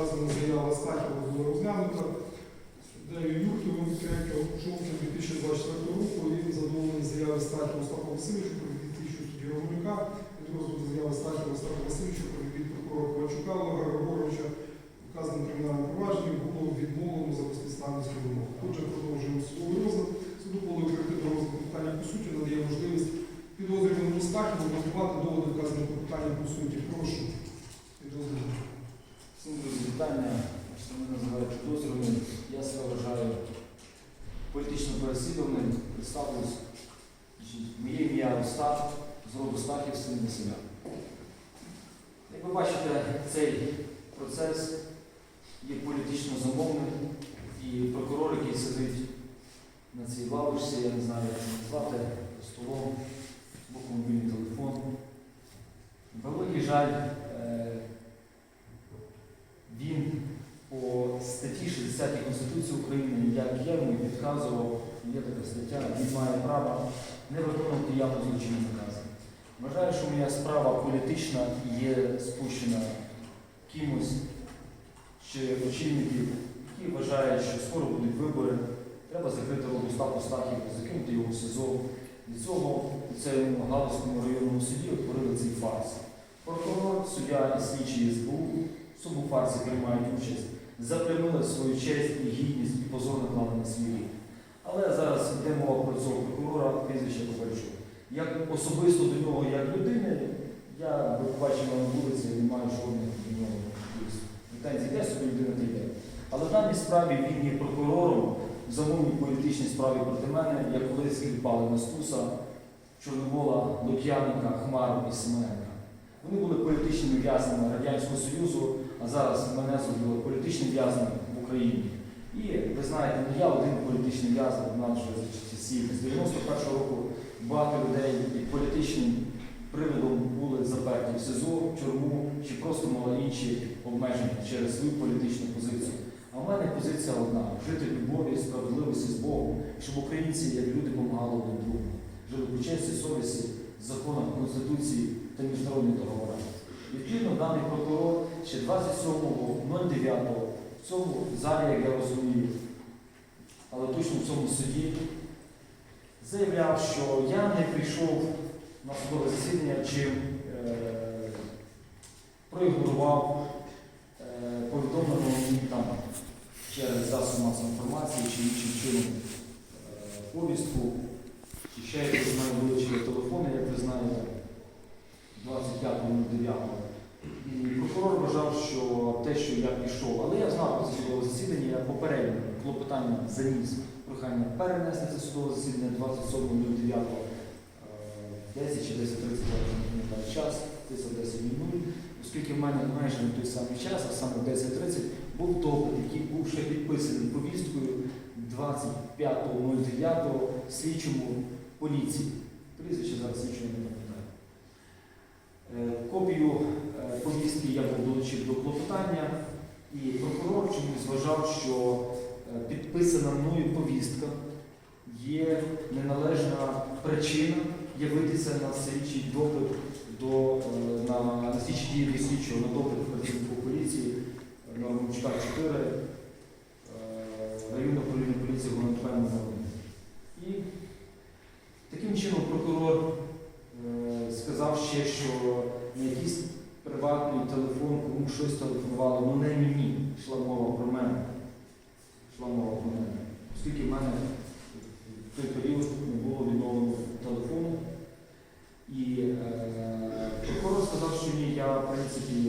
вказана заява Стахіва була розглянута суддею Юрківим 3 жовтня 2024 року і задоволений заяви Стахіва Остапа Васильовича про відвід судді Романюка від розгляду заяви Стахіва Остапа Васильовича про відвід прокурора Ковальчука Олега Григоровича вказаним кримінальним провадженням було відмовлено за безпідставністю вимог. Отже, продовжуємо судовий розгляд. Суду було відкрити розгляду питання по суті, надає можливість підозрюваному Стахіву готувати доводи вказаних питання по суті. Прошу. Жаль, е, він по статті 60 Конституції України, як я йому підказував, є така стаття, він має право не виконувати явно злочинні накази. Вважаю, що моя справа політична є спущена кимось чи очільників, які вважають, що скоро будуть вибори, треба закрити Ростапу Стахів, закинути його в СИЗО. Від цього у цьому Галузькому районному суді утворили цей фарс. Прокурор, суддя і слідчий СБУ в цьому фарсі приймають участь, запрямили свою честь і гідність і позор наклали на свій рік. Але зараз йде мова про цього прокурора, прізвище Ковальчук. Як особисто до нього, як людини, я би побачив на вулиці, не маю жодних до нього претензій. Я собі людина та йде. Але в даній справі він є прокурором в замовній політичній справі проти мене, як колись кліпали Настуса, Чорновола, Лук'яненка, Хмару і Семененка. Вони були політичними в'язнями Радянського Союзу, а зараз мене зробили політичним в'язнем в Україні. І ви знаєте, не я один політичний в'язень, в нас вже з часів з 91-го року багато людей під політичним приводом були заперті в СИЗО, в тюрму чи просто мали інші обмеження через свою політичну позицію. А в мене позиція одна жити в любові, справедливості з Богом, щоб українці, як люди, допомагали один другому, жили по честі, совісті, законах, Конституції та міжнародних договорах. Відповідно, даний прокурор ще 27.09 в цьому залі, як я розумію, але точно в цьому суді, заявляв, що я не прийшов на судове засідання, чим е, проігнорував е, повідомлену мені там через засоб масової інформації чи іншим чином е, повістку, чи ще якось мене вилучили телефони, як ви знаєте, 25.09. І прокурор вважав, що те, що я пішов, але я знав про судове засідання, я попередньо клопотання заніс прохання перенести це судове засідання 27.09, е, 10 чи 10.30, я вже не пам'ятаю час, 10.10.00, оскільки в мене майже на той самий час, а саме в 10.30, був допит, який був ще підписаний повісткою 25.09 слідчому поліції. Прізвище зараз слідчого не. Е, Копію е, повістки я був долучив до клопотання, і прокурор чомусь вважав, що е, підписана мною повістка є неналежна причина явитися на слідчий допит до е, на, на слідчі дії слідчого на допит працівнику поліції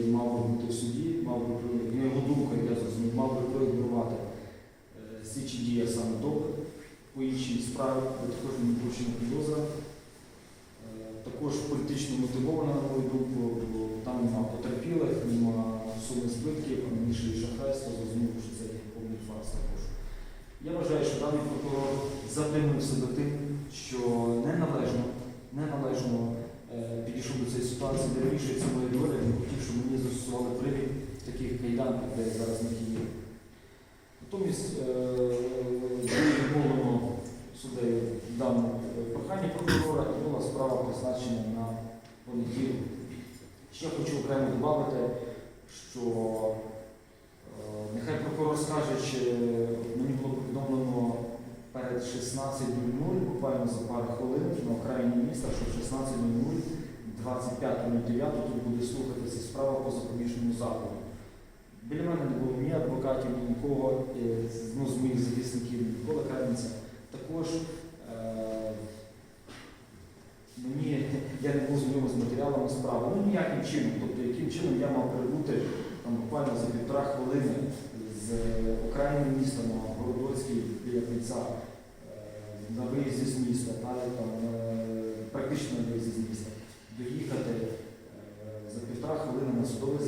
в мав би бути в суді, мав би при- його думка, я зрозумів, мав би проігнорувати е, слідчі дії, а саме допит по іншій справі, також не вручена підозра. Е, Також політично мотивована, на мою думку, бо там нема потерпілих, нема суми збитків, а більше і шахрайство, зрозуміло, що це є повний фарс також. Я вважаю, що даний прокурор задимив себе тим, що неналежно, неналежно е, підійшов до цієї ситуації, де вирішується моя доля, він хотів, щоб застосували привід таких кайданків, де зараз на Києві. Натомість е, відмовлено суддею даному е, проханні прокурора і була справа призначена на понеділок. Ще хочу окремо додати, що е, нехай прокурор скаже, чи мені було повідомлено перед 16.00, буквально за пару хвилин на окраїні міста, що в 16.00, 25.09 тут буде слухатися справа по запобіжному заходу. Біля мене не було ні адвокатів, ні нікого, е, ну, з моїх захисників, Микола Кремниця. Також е, мені, я не був знайомий з матеріалами справи, ну ніяким чином. Тобто, яким чином я мав прибути там, буквально за півтора хвилини з окраїни міста на Городоцькій біля кільця е, на виїзді з міста, далі там е, практично на виїзді з міста, доїхати е, за півтора хвилини на судове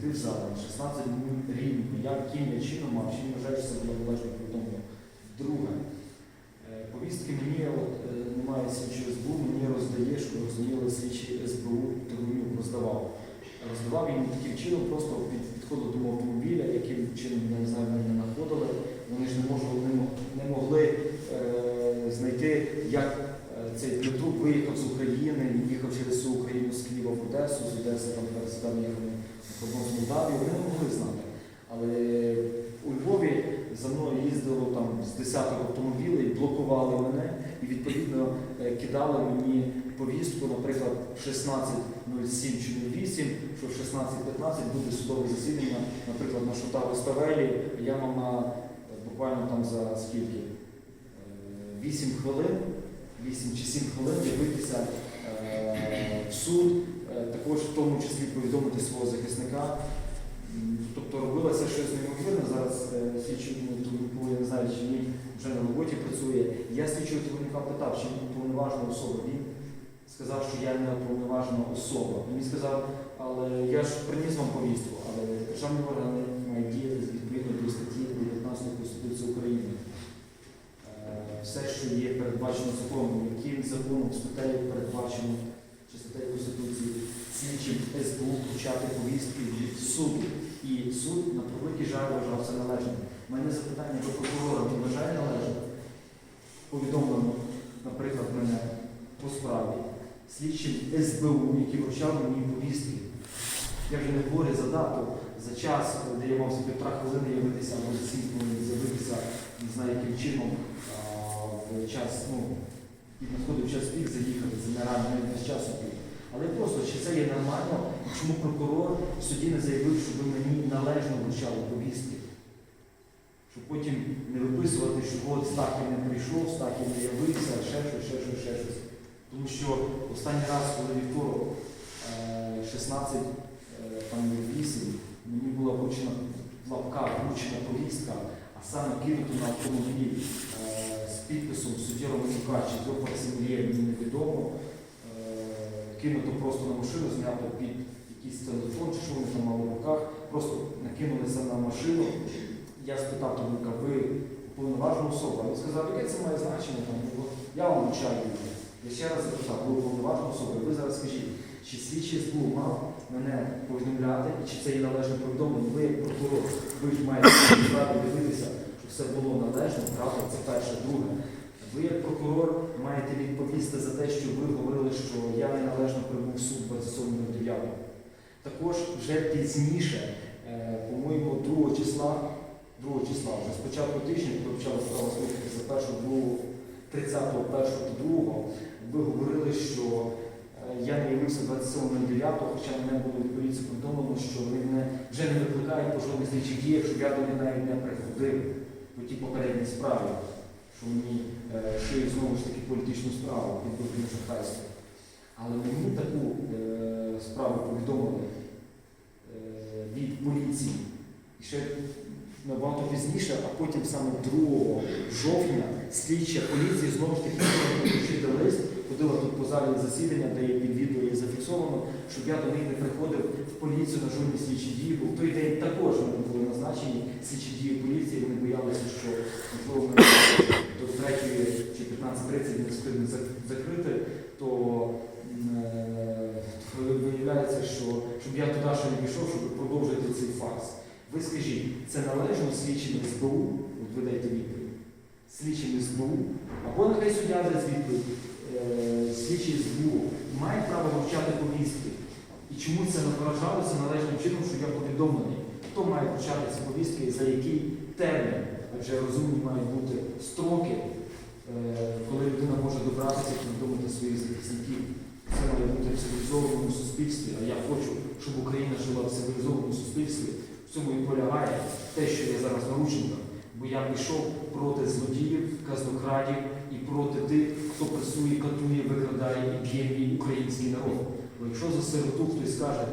зайти в зал, 16 днів рівно, яким я чином мав, вважаю, що це було належно. Друге, е, повістки мені, от, е, немає слідчого СБУ, мені роздає, ви розуміли, слідчі СБУ Трунюк роздавав. Роздавав їм таким чином, просто під, підходив до автомобіля, яким чином я не знаю, мене не знаходили. Вони ж не, можу, не, не могли е, знайти, як е, цей Дмитрук виїхав з України, їхав через всю Україну з Києва в Одесу, з Одеси там себе їхав кордон з Молдавією, вони не могли знати. Але у Львові за мною їздило там з десяток автомобілів, блокували мене і відповідно е, кидали мені повістку, наприклад, в 16.07 чи 08, що в 16.15 буде судове засідання, наприклад, на Шутаву Ставелі. Я мав на е, буквально там за скільки? Е, 8 хвилин, 8 чи 7 хвилин з'явитися е, в суд, е, також в тому числі повідомити свого захисника. Тобто робилося щось неймовірне. Зараз е, слідчий я не знаю, чи він вже на роботі працює. Я слідчого Тулупа питав, чи він уповноважена особа. Він сказав, що я не уповноважена особа. Він сказав, але я ж приніс вам повістку, але державні органи мають діяти відповідно до статті 19 Конституції України. Е, Все, що є передбачено законом, яким законом статтею передбачено чи статтею Конституції слідчим СБУ включати повістки від суду. І суд на превеликий жаль вважав це належним. У мене запитання до прокурора не вважає належним? Повідомлено, наприклад, мене по справі слідчим СБУ, які вручав мені повістки. Я вже не говорю за дату, за час, де я мав півтора хвилини явитися або за сім хвилин з'явитися, не знаю, яким чином в час, ну, і надходив час пік заїхати, не рано, не з часу пік. Але просто чи це є нормально, чому прокурор в суді не заявив, що ви мені належно вручали повістки? Щоб потім не виписувати, що от Стахів не прийшов, Стахів не явився, ще щось, ще щось, ще щось. Тому що останній раз, коли вівторок е, 16 е, там 8, мені була вручена в лапках вручена повістка, а саме кинуто на автомобіль е, підписом судді Романюка чи до Факсимілія, мені невідомо. Е, Кинуто просто на машину, знято під якийсь телефон, чи що вони там мали в руках, просто накинулися на машину. Я спитав Томика, ви уповноважена особа? Він сказав, яке це має значення, там, я вам вручаю. Я ще раз запитав, ви уповноважена особа, ви зараз скажіть, чи слідчий СБУ мав мене повідомляти, і чи це є належне повідомлення? Ви як прокурор, ви ж маєте дивитися, все було належно, правда, це перше, друге. Ви як прокурор маєте відповісти за те, що ви говорили, що я неналежно прибув в суд 27.09. Також вже пізніше, е, по-моєму, 2 числа, 2 числа, вже з початку тижня, коли почала справа слухатися першу, другу, 30-го, 1 2, ви говорили, що е, я не явився 27.09, хоча мене було від поліції повідомлено, що вони мене вже не викликають по жодних слідчих діях, щоб я до них навіть не приходив по тій попередній справі, що мені е, шиють знову ж таки політичну справу під виборним шахрайством. Але мені таку е, справу повідомили е, від поліції і ще набагато пізніше, а потім саме 2 жовтня слідча поліції знову ж таки вручити лист, ходила тут по залі засідання, де є під відео є зафіксовано, щоб я до них не приходив в поліцію на жодні слідчі дії, бо в той день також вони були назначені слідчі дії поліції, вони боялися, що можливо ми до 3 чи 15.30 не встигне закрити, то е, виявляється, що щоб я туди ще не пішов, щоб продовжити цей фарс. Ви скажіть, це належно слідчим СБУ, от ви дайте відповідь, слідчим СБУ, або нехай суддя дасть відповідь, е, слідчий СБУ має право вручати повістки. І чому це не виражалося належним чином, що я повідомлений? Хто має вручати ці повістки і за який термін? Адже розумні мають бути строки, е, коли людина може добратися і повідомити своїх захисників. Це має бути в цивілізованому суспільстві, а я хочу, щоб Україна жила в цивілізованому суспільстві. В цьому і полягає те, що я зараз в. Бо я пішов проти злодіїв, казнокрадів і проти тих, хто пресує, катує, викрадає і б'є мій український народ. Бо якщо за сироту хтось скаже,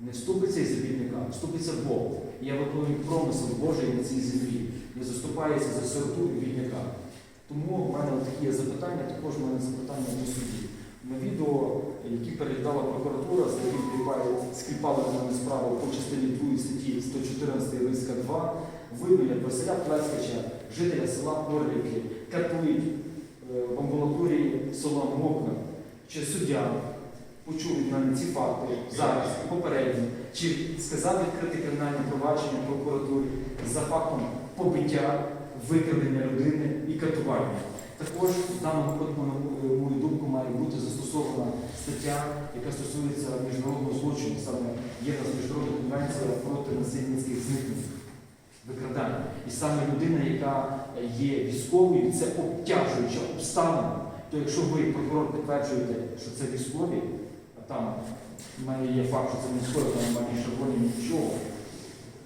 не вступиться із бідника, вступиться Бог. І я виконую промисел Божий на цій землі, не заступається за сироту і бідняка. Тому в мене такі є запитання, також в мене запитання до судді. На відео, які переглядала прокуратура, скріпали на мене справу по частині 2 статті 114 риска 2, видно, як Василя Плескача, жителя села Орлівки, катують в амбулаторії села Мокна, чи суддя почув мене ці факти зараз і попередньо, чи сказав відкрити кримінальне провадження прокуратурі за фактом побиття, викрадення людини і катування. Також в даному випадку, на мою думку, має бути застосована стаття, яка стосується міжнародного злочину, саме є нас міжнародна конвенція проти. І саме людина, яка є військовою, це обтяжуюча обставина. То якщо ви, прокурор, підтверджуєте, що це військові, а там в мене є факт, що це військові, там немає ні шаблонів, нічого.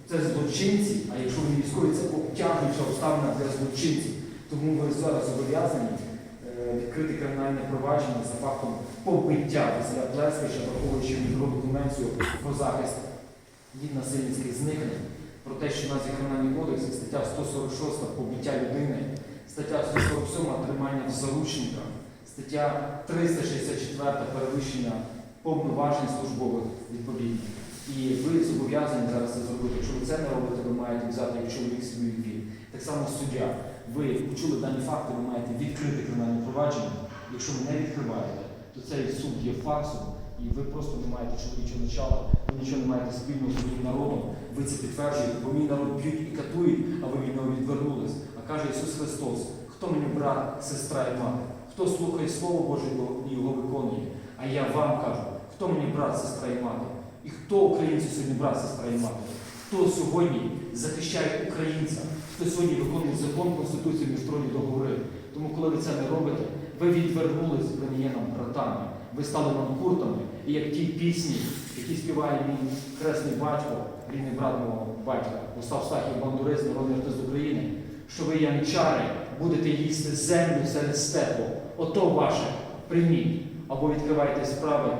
Це злочинці, а якщо вони військові, це обтяжуюча обставина для злочинців. Тому ви зараз зобов'язані е, відкрити кримінальне провадження за фактом побиття Василя Плескача, враховуючи міжнародну конвенцію про захист від насильницьких зникнень, про те, що в нас є кримінальний кодекс, стаття 146 побиття людини, стаття 147 тримання в заручниках, стаття 364 перевищення повноважень службових відповідно. І ви зобов'язані зараз це зробити. Якщо ви це не робите, ви маєте взяти як чоловік свій відвід. Так само суддя. Ви почули дані факти, ви маєте відкрити кримінальне провадження. Якщо ви не відкриваєте, то цей суд є фарсом, і ви просто не маєте чоловічого начала, ви нічого не маєте спільного з моїм народом. Ви це підтверджуєте, бо мій народ б'ють і катують, а ви від нього відвернулись. А каже Ісус Христос, хто мені брат, сестра і мати? Хто слухає Слово Боже і його виконує? А я вам кажу, хто мені брат, сестра і мати? І хто українці сьогодні брат, сестра і мати? Хто сьогодні захищає українця? Хто сьогодні виконує закон, Конституцію, міжнародні договори? Тому, коли ви це не робите, ви відвернулись, ви не є нам братами, ви стали нам куртами. І як ті пісні, які співає мій хресний батько, рідний брат мого батька, Остап Стахів Бандурець, народний артист України, що ви, янчари, будете їсти землю серед степу. Ото ваше прийміть. Або відкривайте справи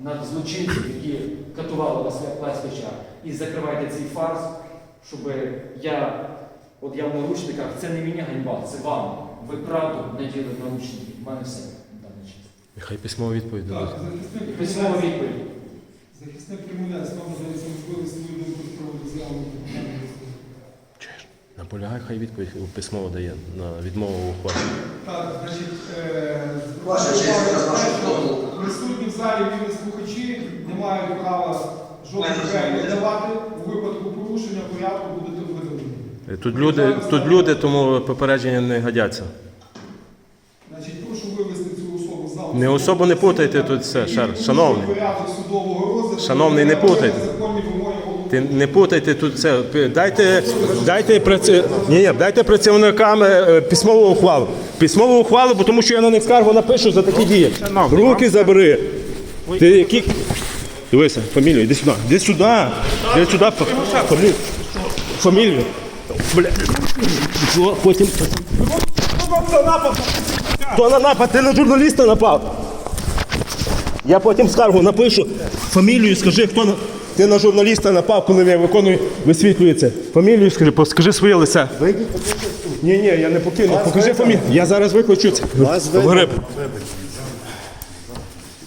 над злочинців, які катували Василя Плескача, і закривайте цей фарс, щоб я, от я в наручниках, це не мені ганьба, це вам. Ви правду наділи в наручники. В мене все даний. Нехай письмову відповідь дадуть. Так, захисник І письмова відповідь. захисник Кремля, вам надається можливість свою думку з приводу заяви. Чуєш? Наполягай, хай відповідь письмово дає на відмову ухвалу. Так, значить, е, Ваша честь, присутні в залі вільні слухачі не мають права жодних речей давати. У випадку порушення порядку будете видалені. Е, Тут люди, тут люди, тому попередження не годяться. Значить, прошу вивести цю особу з залу. Не особо не путайте тут все, Шановний. Шановний, не путайте. Ти не путайте тут це. Дайте, дайте, праці... ні, ні, дайте працівникам е, письмову ухвалу. Письмову ухвалу, бо тому що я на них скаргу напишу за такі дії. Руки забери. Ти які. Дивися, фамілію, іди сюди. Іди сюди. Іди сюди. Фамілію. Фамілію. Бля. Потім. Хто на напад? Ти на журналіста напав. Я потім скаргу напишу, фамілію скажи, хто на... ти на журналіста напав, коли я виконую, висвітлюється. Фамілію скажи, скажи своє лице. Ні, ні, я не покину. Покажи фамілію. Я зараз викличу це. Гриб.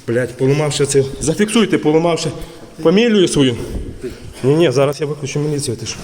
Блять, поламавши це. Зафіксуйте, поламавши фамілію свою. Ні, ні, зараз я виключу міліцію. Ти що?